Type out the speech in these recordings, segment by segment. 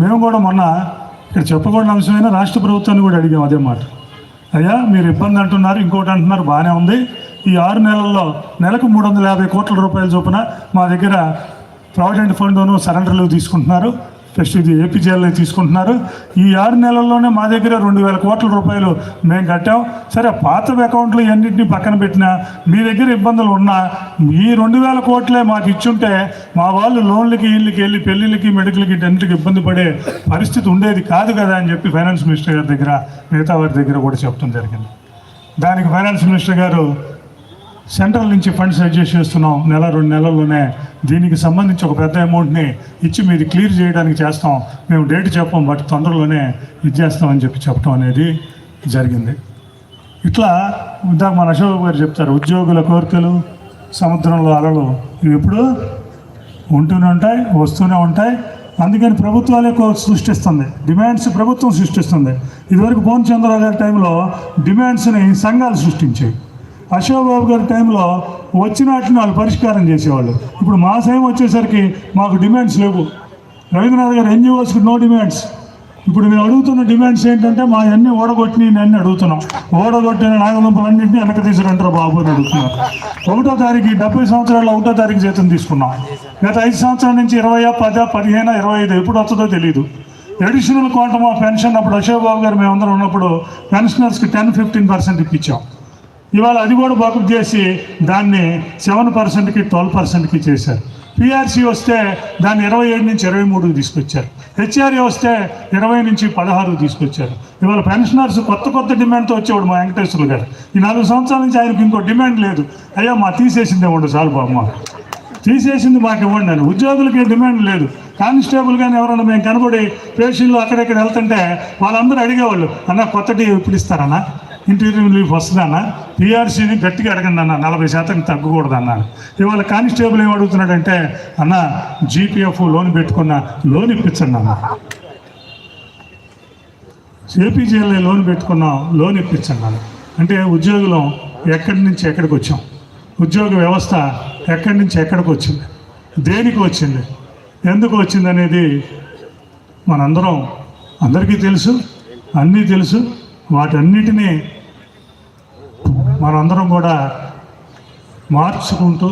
మేము కూడా మొన్న ఇక్కడ చెప్పకూడని అంశమైన రాష్ట్ర ప్రభుత్వాన్ని కూడా అడిగాం అదే మాట. అయ్యా మీరు ఇబ్బంది అంటున్నారు ఇంకోటి అంటున్నారు బాగానే ఉంది. ఈ ఆరు నెలల్లో నెలకు మూడు వందల యాభై కోట్ల రూపాయల చొప్పున మా దగ్గర ప్రావిడెంట్ ఫండ్ను సరెండర్లు తీసుకుంటున్నారు. ఫస్ట్ ఇది ఏపీజీఎల్ఐ తీసుకుంటున్నారు. ఈ ఆరు నెలల్లోనే మా దగ్గర రెండు వేల కోట్ల రూపాయలు మేము కట్టాం. సరే పాత అకౌంట్లు ఇవన్నింటినీ పక్కన పెట్టినా మీ దగ్గర ఇబ్బందులు ఉన్నా ఈ రెండు వేల కోట్లే మాకు ఇచ్చుంటే మా వాళ్ళు లోన్లకి ఇళ్ళకి వెళ్ళి పెళ్ళిళ్ళకి మెడికల్కి టెన్త్కి ఇబ్బంది పడే పరిస్థితి ఉండేది కాదు కదా అని చెప్పి ఫైనాన్స్ మినిస్టర్ గారి దగ్గర మిగతా వారి దగ్గర కూడా చెప్పడం జరిగింది. దానికి ఫైనాన్స్ మినిస్టర్ గారు సెంట్రల్ నుంచి ఫండ్స్ అడ్జస్ట్ చేస్తున్నాం. నెల రెండు నెలల్లోనే. దీనికి సంబంధించి ఒక పెద్ద అమౌంట్ని ఇచ్చి మీరు క్లియర్ చేయడానికి చేస్తాం. మేము డేట్ చెప్పం బట్ తొందరలోనే ఇచ్చేస్తామని చెప్పి చెప్పడం అనేది జరిగింది. ఇట్లా ఇందాక మన అశోక్ గారు చెప్తారు ఉద్యోగుల కోరికలు సముద్రంలో అలలు ఇవి ఎప్పుడు ఉంటూనే ఉంటాయి వస్తూనే ఉంటాయి. అందుకని ప్రభుత్వాలే సృష్టిస్తుంది. డిమాండ్స్ ప్రభుత్వం సృష్టిస్తుంది. ఇదివరకు పవన్ చంద్రరావు గారి టైంలో డిమాండ్స్ని సంఘాలు సృష్టించాయి అశోక్ బాబు గారి టైంలో వచ్చిన వాటిని వాళ్ళు పరిష్కారం చేసేవాళ్ళు. ఇప్పుడు మా సైం వచ్చేసరికి మాకు డిమాండ్స్ లేవు. రవీంద్రనాథ్ గారు ఎన్జిఓస్కి నో డిమాండ్స్. ఇప్పుడు మేము అడుగుతున్న డిమాండ్స్ ఏంటంటే మా అన్ని ఓడగొట్టి అన్ని అడుగుతున్నాం. ఓడగొట్టిన నాగలింపులన్నింటినీ వెనక తీసుకుంటారు బాబు అని అడుగుతున్నారు. ఒకటో తారీఖు డెబ్బై సంవత్సరాల ఒకటో తారీఖు జీతం తీసుకున్నాం. గత ఐదు సంవత్సరాల నుంచి ఇరవై పద పదిహేను ఇరవై ఐదు ఎప్పుడు వస్తుందో తెలియదు అడిషనల్ క్వాంటమ్ ఆఫ్ పెన్షన్ అప్పుడు అశోక్ బాబు గారు మేమందరం ఉన్నప్పుడు పెన్షనర్స్కి టెన్ ఫిఫ్టీన్ పర్సెంట్ ఇప్పించాం. ఇవాళ అది కూడా బకుప్ చేసి దాన్ని సెవెన్ పర్సెంట్కి ట్వెల్వ్ పర్సెంట్కి చేశారు. పిఆర్సీ వస్తే దాన్ని ఇరవై ఏడు నుంచి ఇరవై మూడుకి తీసుకొచ్చారు. హెచ్ఆర్ఏ వస్తే ఇరవై నుంచి పదహారుకు తీసుకొచ్చారు. ఇవాళ పెన్షనర్స్ కొత్త కొత్త డిమాండ్తో వచ్చేవాడు మా వెంకటేశ్వరులు గారు. ఈ నాలుగు సంవత్సరాల నుంచి ఆయనకి ఇంకో డిమాండ్ లేదు. అయ్యా మా తీసేసిందే ఇవ్వండి చాలు బాబు తీసేసింది మాకు ఇవ్వండి అని. ఉద్యోగులకి డిమాండ్ లేదు. కానిస్టేబుల్ కానీ ఎవరైనా మేము కనబడి పేషెంట్లు అక్కడెక్కడ వెళ్తుంటే వాళ్ళందరూ అడిగేవాళ్ళు అన్న కొత్త టీ ఇప్పుడు ఇస్తారన్నా? ఇంటర్వ్యూ లీఫ్ వస్తుందన్న పిఆర్సీని గట్టిగా అడగండి అన్న. నలభై శాతం తగ్గకూడదు అన్న. ఇవాళ కానిస్టేబుల్ ఏం అడుగుతున్నాడంటే అన్న జీపీఎఫ్ లోన్ పెట్టుకున్న లోన్ ఇప్పించండి అన్న. ఏపీజీఎల్ఏ లోన్ పెట్టుకున్నాం లోన్ ఇప్పించండి అన్న. అంటే ఉద్యోగులం ఎక్కడి నుంచి ఎక్కడికి వచ్చాం? ఉద్యోగ వ్యవస్థ ఎక్కడి నుంచి ఎక్కడికి వచ్చింది? దేనికి వచ్చింది? ఎందుకు వచ్చింది అనేది మనందరం అందరికీ తెలుసు అన్నీ తెలుసు. వాటన్నిటినీ మనందరం కూడా మార్చుకుంటూ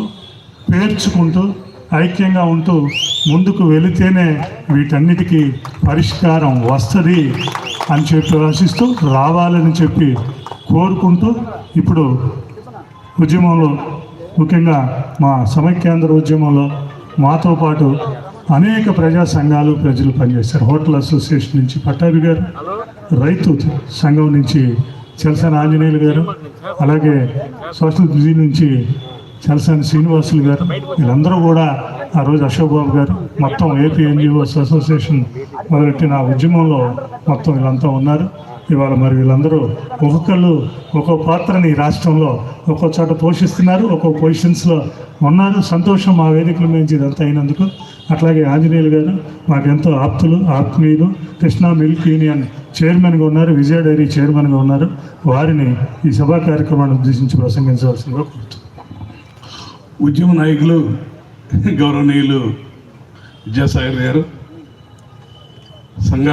పేర్చుకుంటూ ఐక్యంగా ఉంటూ ముందుకు వెళితేనే వీటన్నిటికీ పరిష్కారం వస్తుంది అని చెప్పి ఆశిస్తూ రావాలని చెప్పి కోరుకుంటూ ఇప్పుడు ఉద్యమంలో ముఖ్యంగా మా సమైక్యాంధ్ర ఉద్యమంలో మాతో పాటు అనేక ప్రజా సంఘాలు ప్రజలు పనిచేశారు. హోటల్ అసోసియేషన్ నుంచి పట్టాభి గారు రైతు సంఘం నుంచి చలసాని ఆంజనేయులు గారు అలాగే సోషల్ బిజీ నుంచి చలసాని శ్రీనివాసులు గారు వీళ్ళందరూ కూడా ఆ రోజు అశోక్ బాబు గారు మొత్తం ఏపీ ఎన్జిఓస్ అసోసియేషన్ మొదలెట్టిన ఆ ఉద్యమంలో మొత్తం వీళ్ళంతా ఉన్నారు. ఇవాళ మరి వీళ్ళందరూ ఒక్కొక్కళ్ళు ఒక్కో పాత్రని రాష్ట్రంలో ఒక్కో చోట పోషిస్తున్నారు ఒక్కో పొజిషన్స్లో ఉన్నారు. సంతోషం మా వేదికల నుంచి ఇదంతా అయినందుకు. అట్లాగే ఆంజనేయులు గారు మాకెంతో ఆప్తులు ఆత్మీయులు. కృష్ణా మిల్క్ యూనియన్ చైర్మన్గా ఉన్నారు విజయ డైరీ చైర్మన్గా ఉన్నారు. వారిని ఈ సభా కార్యక్రమాన్ని ఉద్దేశించి ప్రసంగించవలసిందిగా కోరుతున్నాను. ఉద్యమ నాయకులు గౌరవనీయులు విద్యాసాగర్ గారు సంఘ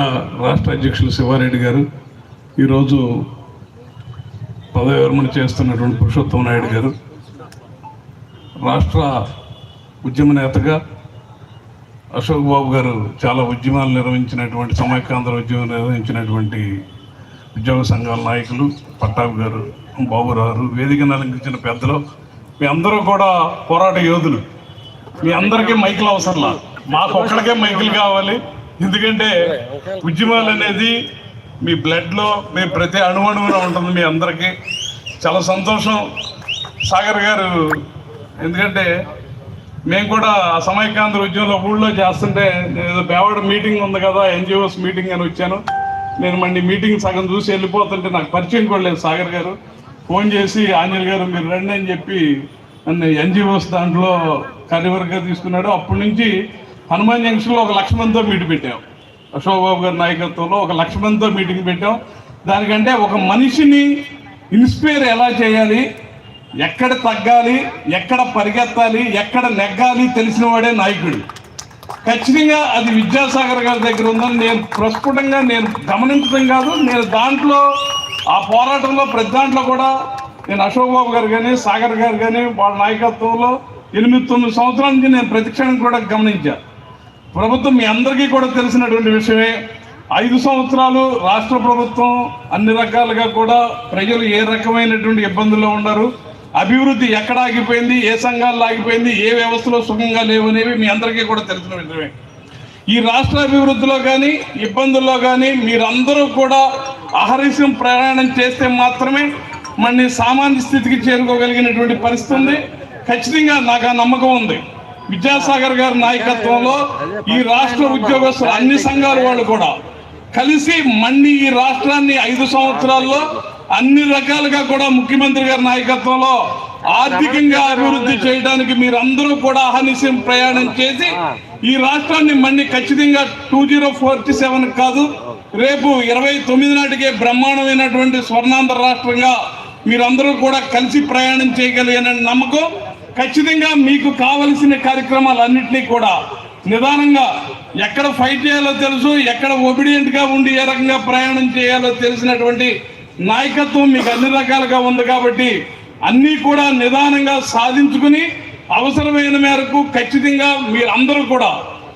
రాష్ట్ర అధ్యక్షులు శివారెడ్డి గారు ఈరోజు పదవి విరమణ చేస్తున్నటువంటి పురుషోత్తమ నాయుడు గారు రాష్ట్ర ఉద్యమ నేతగా అశోక్ బాబు గారు చాలా ఉద్యమాలు నిర్వహించినటువంటి సమైక్యాంధ్ర ఉద్యమం నిర్వహించినటువంటి ఉద్యోగ సంఘాల నాయకులు పట్టాభి గారు బాబురారు వేదికను అలంకరించిన పెద్దలు మీ అందరూ కూడా పోరాట యోధులు. మీ అందరికీ మైకులు అవసరంలా మాకు ఒక్కడికే మైకులు కావాలి. ఎందుకంటే ఉద్యమాలు అనేది మీ బ్లడ్లో మీ ప్రతి అణువణువున ఉంటుంది మీ అందరికీ. చాలా సంతోషం. సాగర్ గారు ఎందుకంటే మేము కూడా సమైక్యాంధ్ర ఉద్యమంలో ఊళ్ళో చేస్తుంటే ఏదో బేవాడ మీటింగ్ ఉంది కదా ఎన్జిఓస్ మీటింగ్ అని వచ్చాను. నేను మళ్ళీ మీటింగ్ సగం చూసి వెళ్ళిపోతుంటే నాకు పరిచయం కూడా లేదు సాగర్ గారు. ఫోన్ చేసి ఆంజల్ గారు మీరు రండి అని చెప్పి నన్ను ఎన్జిఓస్ దాంట్లో కార్యవర్గంగా తీసుకున్నాడు. అప్పటి నుంచి హనుమాన్ జంక్షన్లో ఒక లక్ష మందితో మీటింగ్ పెట్టాం. అశోక్ బాబు గారి నాయకత్వంలో ఒక లక్ష మందితో మీటింగ్ పెట్టాం. దానికంటే ఒక మనిషిని ఇన్స్పైర్ ఎలా చేయాలి ఎక్కడ తగ్గాలి ఎక్కడ పరిగెత్తాలి ఎక్కడ నెగ్గాలి తెలిసిన వాడే నాయకుడు. ఖచ్చితంగా అది విద్యాసాగర్ గారి దగ్గర ఉందని నేను ప్రస్ఫుటంగా నేను గమనించడం కాదు. నేను దాంట్లో ఆ పోరాటంలో ప్రతి దాంట్లో కూడా నేను అశోక్ బాబు గారు కానీ సాగర్ గారు కానీ వాళ్ళ నాయకత్వంలో ఎనిమిది తొమ్మిది సంవత్సరాల నుంచి నేను ప్రతిక్షణం కూడా గమనించాను ప్రభుత్వం మీ అందరికీ కూడా తెలిసినటువంటి విషయమే. ఐదు సంవత్సరాలు రాష్ట్ర ప్రభుత్వం అన్ని రకాలుగా కూడా ప్రజలు ఏ రకమైనటువంటి ఇబ్బందుల్లో ఉన్నారు? అభివృద్ధి ఎక్కడ ఆగిపోయింది ఏ సంఘాల్లో ఆగిపోయింది ఏ వ్యవస్థలో సుఖంగా లేవు అనేవి మీ అందరికీ కూడా తెలిసిన విషయమే. ఈ రాష్ట్ర అభివృద్ధిలో కానీ ఇబ్బందుల్లో కానీ మీరందరూ కూడా అహరిసం ప్రయాణం చేస్తే మాత్రమే మన సామాన్య స్థితికి చేరుకోగలిగినటువంటి పరిస్థితి ఉంది. ఖచ్చితంగా నాకు ఆ నమ్మకం ఉంది. విద్యాసాగర్ గారి నాయకత్వంలో ఈ రాష్ట్ర ఉద్యోగస్తులు అన్ని సంఘాల వాళ్ళు కూడా కలిసి మళ్ళీ ఈ రాష్ట్రాన్ని ఐదు సంవత్సరాల్లో అన్ని రకాలుగా కూడా ముఖ్యమంత్రి గారి నాయకత్వంలో ఆర్థికంగా అభివృద్ధి చేయడానికి మీరందరూ కూడా అహర్నిశం ప్రయాణం చేసి ఈ రాష్ట్రాన్ని మళ్ళీ ఖచ్చితంగా టూ జీరో ఫోర్టీ సెవెన్ కాదు రేపు ఇరవై తొమ్మిది నాటికే బ్రహ్మాండమైనటువంటి స్వర్ణాంధ్ర రాష్ట్రంగా మీరందరూ కూడా కలిసి ప్రయాణం చేయగలిగిన నమ్మకం. ఖచ్చితంగా మీకు కావలసిన కార్యక్రమాలన్నింటినీ కూడా నిదానంగా ఎక్కడ ఫైట్ చేయాలో తెలుసు ఎక్కడ ఒబిడియంట్గా ఉండి ఏ రకంగా ప్రయాణం చేయాలో తెలిసినటువంటి నాయకత్వం మీకు అన్ని రకాలుగా ఉంది కాబట్టి అన్నీ కూడా నిదానంగా సాధించుకుని అవసరమైన మేరకు ఖచ్చితంగా మీరందరూ కూడా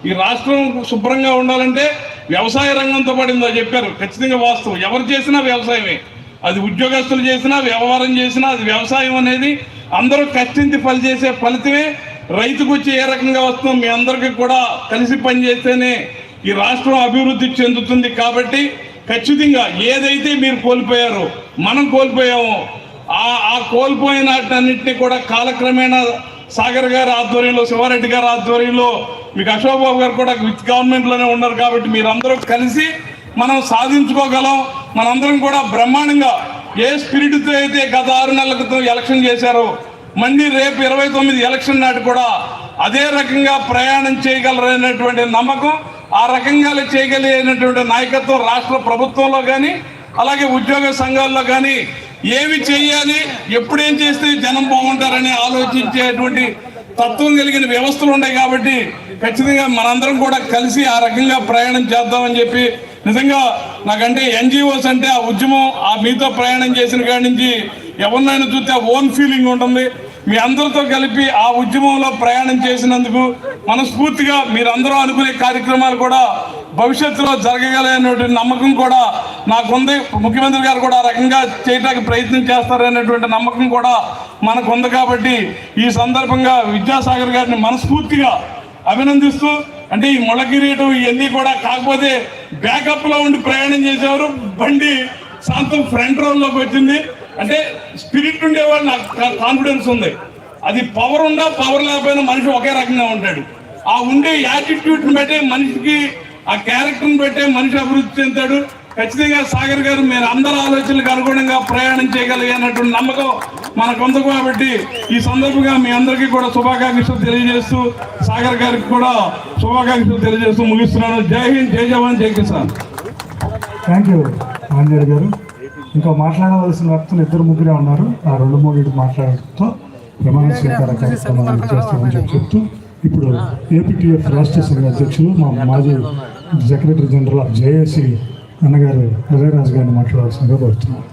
ఈ రాష్ట్రం శుభ్రంగా ఉండాలంటే వ్యవసాయ రంగంతో పడిందో చెప్పారు. ఖచ్చితంగా వాస్తవం. ఎవరు చేసినా వ్యవసాయమే. అది ఉద్యోగస్తులు చేసినా వ్యవహారం చేసినా అది వ్యవసాయం అనేది అందరూ కష్టించి పని చేసే ఫలితమే. రైతుకు వచ్చి ఏ రకంగా వస్తుందో మీ అందరికీ కూడా కలిసి పనిచేస్తేనే ఈ రాష్ట్రం అభివృద్ధి చెందుతుంది కాబట్టి ఖచ్చితంగా ఏదైతే మీరు కోల్పోయారో మనం కోల్పోయామో ఆ ఆ కోల్పోయిన కూడా కాలక్రమేణా సాగర్ గారి ఆధ్వర్యంలో శివారెడ్డి గారి ఆధ్వర్యంలో మీకు అశోక్ బాబు గారు కూడా విత్ గవర్నమెంట్లోనే ఉన్నారు కాబట్టి మీరందరూ కలిసి మనం సాధించుకోగలం. మనందరం కూడా బ్రహ్మాండంగా ఏ స్పిరిట్తో అయితే గత ఆరు నెలల క్రితం ఎలక్షన్ చేశారో మళ్ళీ రేపు ఇరవై తొమ్మిది ఎలక్షన్ నాటి కూడా అదే రకంగా ప్రయాణం చేయగలరనేటువంటి నమ్మకం ఆ రకంగా చేయగలిగినటువంటి నాయకత్వం రాష్ట్ర ప్రభుత్వంలో కానీ అలాగే ఉద్యోగ సంఘాల్లో కానీ ఏమి చేయాలి ఎప్పుడేం చేస్తే జనం బాగుంటారని ఆలోచించేటువంటి తత్వం కలిగిన వ్యవస్థలు ఉన్నాయి కాబట్టి ఖచ్చితంగా మనందరం కూడా కలిసి ఆ రకంగా ప్రయాణం చేద్దామని చెప్పి నిజంగా నాకంటే ఎన్జిఓస్ అంటే ఆ ఉద్యమం ఆ మీతో ప్రయాణం చేసిన కాడి నుంచి ఎవరినైనా చూస్తే ఓన్ ఫీలింగ్ ఉంటుంది. మీ అందరితో కలిపి ఆ ఉద్యమంలో ప్రయాణం చేసినందుకు మనస్ఫూర్తిగా మీరందరూ అనుకునే కార్యక్రమాలు కూడా భవిష్యత్తులో జరగగలనేటువంటి నమ్మకం కూడా నాకుంది. ముఖ్యమంత్రి గారు కూడా రకంగా చేయడానికి ప్రయత్నం చేస్తారనేటువంటి నమ్మకం కూడా మనకు ఉంది కాబట్టి ఈ సందర్భంగా విద్యాసాగర్ గారిని మనస్ఫూర్తిగా అభినందిస్తూ అంటే ఈ ముళ్ళ ఇవన్నీ కూడా కాకపోతే బ్యాకప్లో ఉండి ప్రయాణం చేసేవారు బండి సాంతం ఫ్రంట్ రోల్లోకి వచ్చింది. అంటే స్పిరిట్ ఉండేవాడు నాకు కాన్ఫిడెన్స్ ఉంది. అది పవర్ ఉందా పవర్ లేకపోయినా మనిషి ఒకే రకంగా ఉంటాడు. ఆ ఉండే యాటిట్యూడ్ బట్టే మనిషికి ఆ క్యారెక్టర్ని బట్టే మనిషి అభివృద్ధి చెందుతాడు. ఖచ్చితంగా సాగర్ గారు మీరు అందరి ఆలోచనలకు అనుగుణంగా ప్రయాణం చేయగలిగినటువంటి నమ్మకం మనకు కాబట్టి ఈ సందర్భంగా మీ అందరికీ కూడా శుభాకాంక్షలు తెలియజేస్తూ సాగర్ గారికి కూడా శుభాకాంక్షలు తెలియజేస్తూ ముగిస్తున్నాను. జై హింద్ జై జవాన్ జై కిసాన్. థ్యాంక్ యూ గారు. ఇంకా మాట్లాడవలసిన వ్యక్తులు ఇద్దరు ముగ్గురే ఉన్నారు. ఆ రెండు మూడు మాట్లాడటంతో ప్రమాణ స్వీకార కార్యక్రమాన్ని చేస్తామని చెప్పి చెప్తూ ఇప్పుడు ఏపీటీఎఫ్ రాష్ట్ర సంఘ అధ్యక్షులు మా మాజీ సెక్రటరీ జనరల్ ఆఫ్ జేఏసీ అన్నగారు ఉదయరాజు గారిని మాట్లాడాల్సిందిగా కోరుతున్నాను